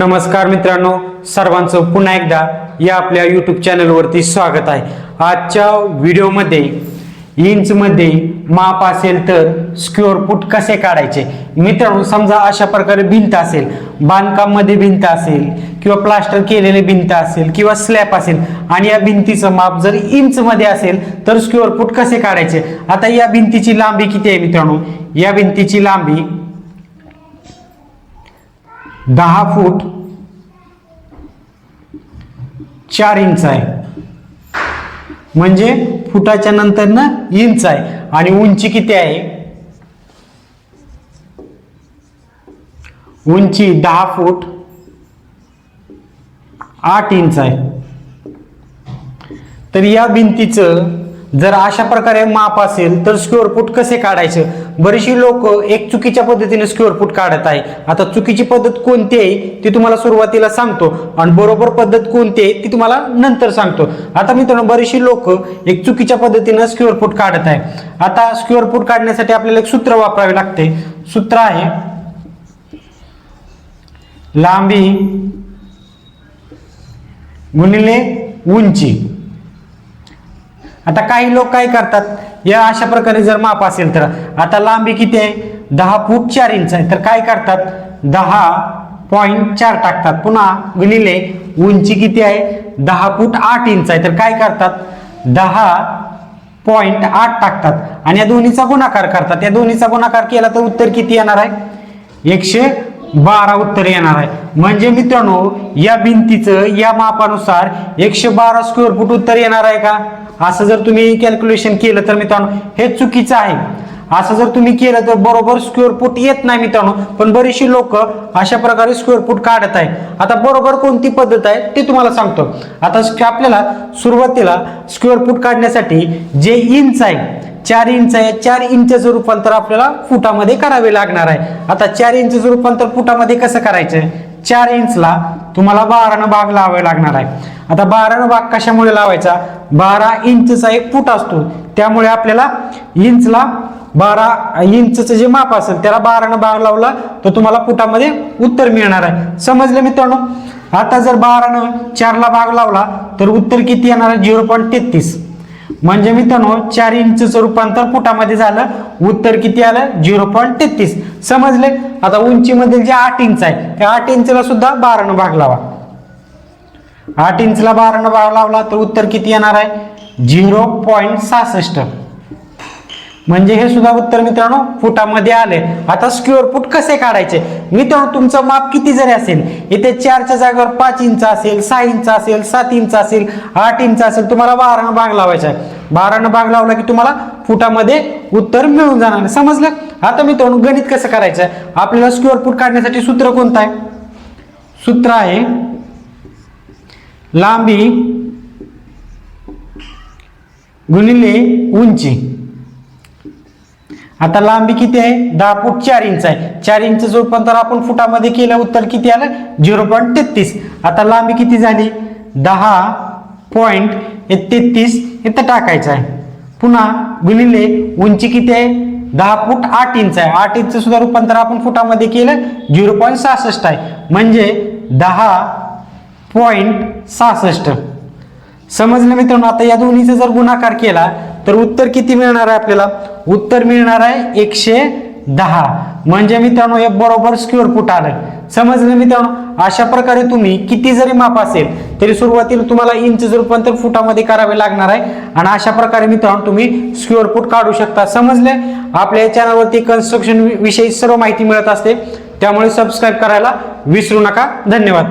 नमस्कार मित्रांनो सर्वांचं पुन्हा एकदा या आपल्या यूट्यूब चॅनलवरती स्वागत आहे. आजच्या व्हिडिओमध्ये इंचमध्ये माप असेल तर स्क्युअर फूट कसे काढायचे? मित्रांनो समजा अशा प्रकारे भिंत असेल बांधकाममध्ये भिंत असेल किंवा प्लास्टर केलेली भिंत असेल किंवा स्लॅब असेल आणि या भिंतीचं माप जर इंचमध्ये असेल तर स्क्युअर फूट कसे काढायचे? आता या भिंतीची लांबी किती आहे मित्रांनो? या भिंतीची लांबी दहा फूट चार इंच आहे. म्हणजे फुटाच्या नंतर ना इंच आहे. आणि उंची किती आहे? उंची दहा फूट आठ इंच आहे. तर या भिंतीचं जर अशा प्रकारे माप असेल तर स्क्वेअर फूट कसे काढायचं? बरीचशी लोक एक चुकीच्या पद्धतीने स्क्वेअर फूट काढत आहे. आता चुकीची पद्धत कोणती आहे ती तुम्हाला सुरुवातीला सांगतो. आणि बरोबर पद्धत कोणती आहे ती तुम्हाला नंतर सांगतो. आता मित्रांनो बरीचशी लोक एक चुकीच्या पद्धतीनं स्क्वेअर फूट काढत आहे. आता स्क्वेअर फूट काढण्यासाठी आपल्याला एक सूत्र वापरावे लागते. सूत्र आहे लांबी गुणिले उंची. आता काही लोक काय करतात? या अशा प्रकारे जर माप असेल तर आता लांबी किती आहे? दहा फूट चार इंच आहे. तर काय करतात? दहा पॉईंट चार टाकतात. पुन्हा गुणिले उंची किती आहे? दहा फूट आठ इंच आहे. तर काय करतात? दहा पॉईंट आठ टाकतात. आणि या दोन्हीचा गुणाकार करतात. या दोन्हीचा गुणाकार केला तर उत्तर किती येणार आहे? एकशे बारा उत्तर येणार आहे. म्हणजे मित्रांनो या भिंतीचं या मापानुसार एकशे बारा स्क्वेअर फूट उत्तर येणार आहे का? असं जर तुम्ही कॅल्क्युलेशन केलं तर मित्रांनो हे चुकीचं आहे. असं जर तुम्ही केलं तर बरोबर स्क्वेअर फूट येत नाही मित्रांनो पण बरीचशी लोक अशा प्रकारे स्क्वेअर फूट काढत आहे. आता बरोबर कोणती पद्धत आहे ते तुम्हाला सांगतो. आता आपल्याला सुरुवातीला स्क्वेअर फूट काढण्यासाठी जे इंच आहे चार इंच आहे चार इंचचं रूपांतर आपल्याला फुटामध्ये करावे लागणार आहे. आता चार इंचचं रूपांतर फुटामध्ये कसं करायचं? चार इंचला तुम्हाला बारानं भाग लावावा लागणार आहे. आता बारानं भाग कशामुळे लावायचा? बारा इंचचा एक फूट असतो. त्यामुळे आपल्याला इंचला बारा इंचचं जे माप असेल त्याला बारानं भाग लावला तर तुम्हाला फुटामध्ये उत्तर मिळणार आहे. समजलं मित्रांनो? आता जर बारानं चारला भाग लावला तर उत्तर किती येणार आहे? झिरो पॉईंट तेहतीस. म्हणजे मित्रांनो चार इंचचं रूपांतर फुटामध्ये झालं उत्तर किती आलं? झिरो पॉईंट तेहतीस. समजले? आता उंचीमधील जे आठ इंच आहे त्या आठ इंचला सुद्धा बारानं भाग लावा. आठ इंचला बारानं भाग लावला तर उत्तर किती येणार आहे? झिरो पॉईंट सहासष्ट. म्हणजे हे सुद्धा उत्तर मित्रांनो फुटामध्ये आले. आता स्क्वेअर फूट कसे काढायचे? मित्रांनो तुमचं माप किती जरी असेल इथे चारच्या जागेवर पाच इंच असेल सहा इंच असेल सात इंच असेल आठ इंच असेल तुम्हाला बारानं भाग लावायचा आहे. बारानं भाग लावला की तुम्हाला फुटामध्ये उत्तर मिळून जाणार समजलं? आता मित्रांनो गणित कसं करायचं? आहे आपल्याला स्क्वेअर फूट काढण्यासाठी सूत्र कोणतं आहे? सूत्र आहे लांबी गुणिले उंची. आता लांबी किती आहे? दहा फूट चार इंच आहे. चार इंच जो रूपांतर आपण फुटामध्ये केलं उत्तर किती आलं? झिरो पॉईंट तेहतीस. आता लांबी किती झाली? दहा पॉईंट तेहतीस इथं टाकायचं आहे. पुन्हा गुणिले उंची किती आहे? दहा फूट आठ इंच आहे. आठ इंच सुद्धा रूपांतर आपण फुटामध्ये केलं झिरो पॉईंट सहासष्ट आहे. म्हणजे दहा पॉईंट सहासष्ट. समजलं मित्रांनो? आता या दोन्हीचा जर गुणाकार केला तर उत्तर किती मिळणार आहे आपल्याला? उत्तर मिळणार आहे एकशे दहा. म्हणजे मित्रांनो हे बरोबर स्क्वेअर फूट आलं. समजलं मित्रांनो? अशा प्रकारे तुम्ही किती जरी माप असेल तरी सुरुवातीला तुम्हाला इंच रूपांतर फुटामध्ये करावे लागणार आहे. आणि अशा प्रकारे मित्रांनो तुम्ही स्क्वेअर फूट काढू शकता. समजले? आपल्या या चॅनलवरती कन्स्ट्रक्शन विषयी सर्व माहिती मिळत असते त्यामुळे सबस्क्राईब करायला विसरू नका. धन्यवाद.